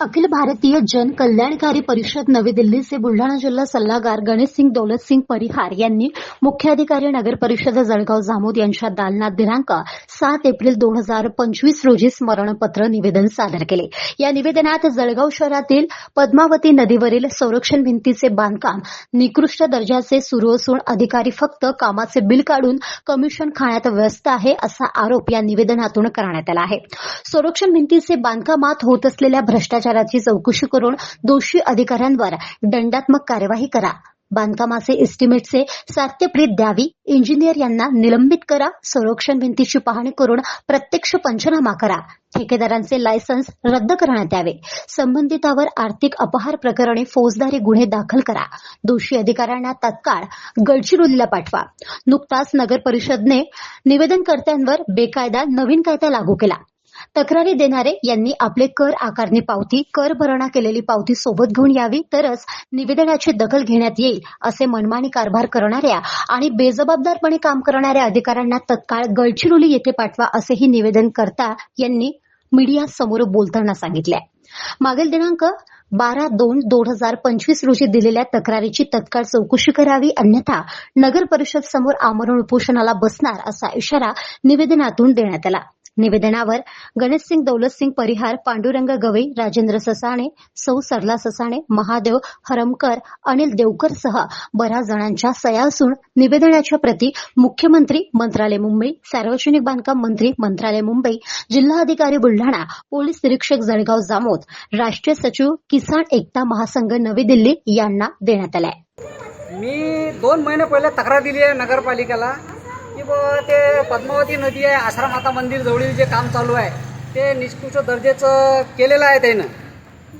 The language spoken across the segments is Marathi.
अखिल भारतीय जन कल्याणकारी परिषद नवी दिल्लीचे बुलढाणा जिल्हा सल्लागार गणेशसिंग दौलतसिंग परिहार यांनी मुख्याधिकारी नगर परिषद जळगाव जामोद यांच्या दालनात दिनांक सात एप्रिल दोन हजार पंचवीस रोजी स्मरणपत्र निवेदन सादर केले. या निवेदनात जळगाव शहरातील पद्मावती नदीवरील संरक्षण भिंतीचे बांधकाम निकृष्ट दर्जाचे सुरू असून अधिकारी फक्त कामाचे बिल काढून कमिशन खाण्यात व्यस्त आहे असा आरोप या निवेदनातून करण्यात आला आहे. संरक्षण भिंतीचे बांधकामात होत असलेल्या भ्रष्टाचार भ्रष्टाचाराची चौकशी करून दोषी अधिकाऱ्यांवर दंडात्मक कार्यवाही करा. बांधकामाचे इस्टिमेटचे सात्यप्रीत द्यावी. इंजिनियर यांना निलंबित करा. संरक्षण भिंतीची पाहणी करून प्रत्यक्ष पंचनामा करा. ठेकेदारांचे लायसन्स रद्द करण्यात यावे. संबंधितावर आर्थिक अपहार प्रकरणी फौजदारी गुन्हे दाखल करा. दोषी अधिकाऱ्यांना तत्काळ गडचिरोलीला पाठवा. नुकताच नगर परिषदने निवेदनकर्त्यांवर बेकायदा नवीन कायदा लागू केला. तक्रारी देणारे यांनी आपले कर आकारणी पावती कर भरणा केलेली पावती सोबत घेऊन यावी तरच निवेदनाची दखल घेण्यात येईल असे मनमानी कारभार करणाऱ्या आणि बेजबाबदारपणे काम करणाऱ्या अधिकाऱ्यांना तत्काळ गडचिरोली येथे पाठवा असेही निवेदन करता यांनी मीडियासमोर बोलताना सांगितले मागील दिनांक बारा दोन दोन हजार पंचवीस रोजी दिलेल्या तक्रारीची तत्काळ चौकशी करावी अन्यथा नगर परिषद समोर आमरण उपोषणाला बसणार असा इशारा निवेदनातून देण्यात आला. निवेदनावर गणेशसिंग दौलतसिंग परिहार पांडुरंग गवई राजेंद्र ससाणे सौ सरला ससाणे महादेव हरमकर अनिल देवकर सह बऱ्याच जणांच्या सया असून निवेदनाच्या प्रती मुख्यमंत्री मंत्रालय मुंबई सार्वजनिक बांधकाम मंत्री मंत्रालय मुंबई जिल्हाधिकारी बुलढाणा पोलीस निरीक्षक जळगाव जामोद राष्ट्रीय सचिव किसान एकता महासंघ नवी दिल्ली यांना देण्यात आलाय. मी दोन महिने पहिले तक्रार दिली आहे नगरपालिकेला. की बुवा ते पद्मावती नदी आहे आश्रमाता मंदिर जवळील जे काम चालू आहे ते निष्कृष्ट दर्जाचं केलेलं आहे त्यानं.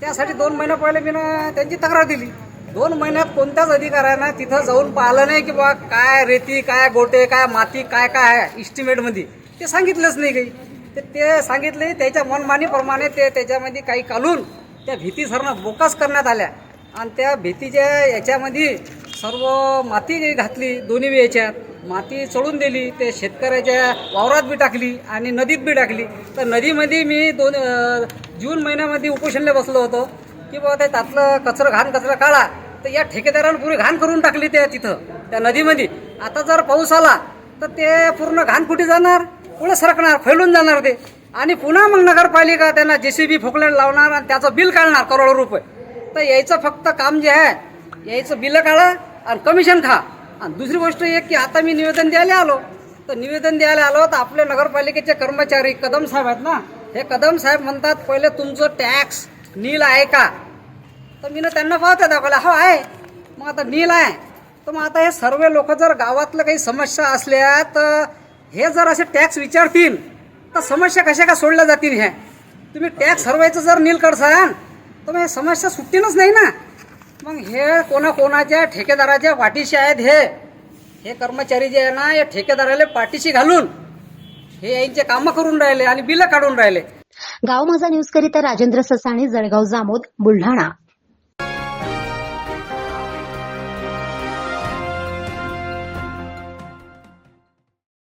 त्यासाठी दोन महिने पहिले मी त्यांची तक्रार दिली. दोन महिन्यात कोणत्याच अधिकाऱ्यानं तिथं जाऊन पाहिलं नाही की बा काय रेती काय गोटे काय माती काय काय आहे इस्टिमेटमध्ये ते सांगितलंच नाही काही. ते ते सांगितले त्याच्या मनमानीप्रमाणे ते त्याच्यामध्ये काही कालून त्या भीतीसरणं बोकास करण्यात आल्या. आणि त्या भीतीच्या याच्यामध्ये सर्व माती घातली दोन्ही याच्यात माती चढून दिली ते शेतकऱ्याच्या वावरात बी टाकली आणि नदीत बी टाकली. तर नदीमध्ये मी दोन जून महिन्यामध्ये उपोषणला बसलो होतो. की बाबा ते त्यातलं कचरं घाण कचरा काढा. तर या ठेकेदारानं पुरी घाण करून टाकली त्या तिथं त्या नदीमध्ये. आता जर पाऊस आला तर ते पूर्ण घाण कुठे जाणार? पुढे सरकणार फैलून जाणार ते. आणि पुन्हा मग नगरपालिका त्यांना जे सी बी फोकलेट लावणार आणि त्याचं बिल काढणार करोडो रुपये. तर यायचं फक्त काम जे आहे यायचं बिल काढा आणि कमिशन खा. आणि दुसरी गोष्ट एक की आता मी निवेदन द्यायला आलो. तर निवेदन द्यायला आलो तर आपले नगरपालिकेचे कर्मचारी कदम साहेब आहेत ना? हे कदम साहेब म्हणतात पहिले तुमचं टॅक्स नील आहे का? तर मी ना त्यांना पाहते दाखवला हो आहे. मग आता नील आहे. तर मग आता हे सर्व लोक जर गावातलं काही समस्या असल्या तर हे जर असे टॅक्स विचारतील तर समस्या कशा का सोडल्या जातील ह्या तुम्ही टॅक्स सर्वायचं जर नील करसान तर मग हे समस्या सुटतीलच नाही ना? मग हे कोणाकोणाच्या ठेकेदाराच्या पाठीशी आहेत हे? हे कर्मचारी जे आहे ना या ठेकेदाराला पाठीशी घालून हे यांचे कामं करून राहिले आणि बिलं काढून राहिले. गाव माझा न्यूज करीता राजेंद्र ससाणे जळगाव जामोद बुलढाणा.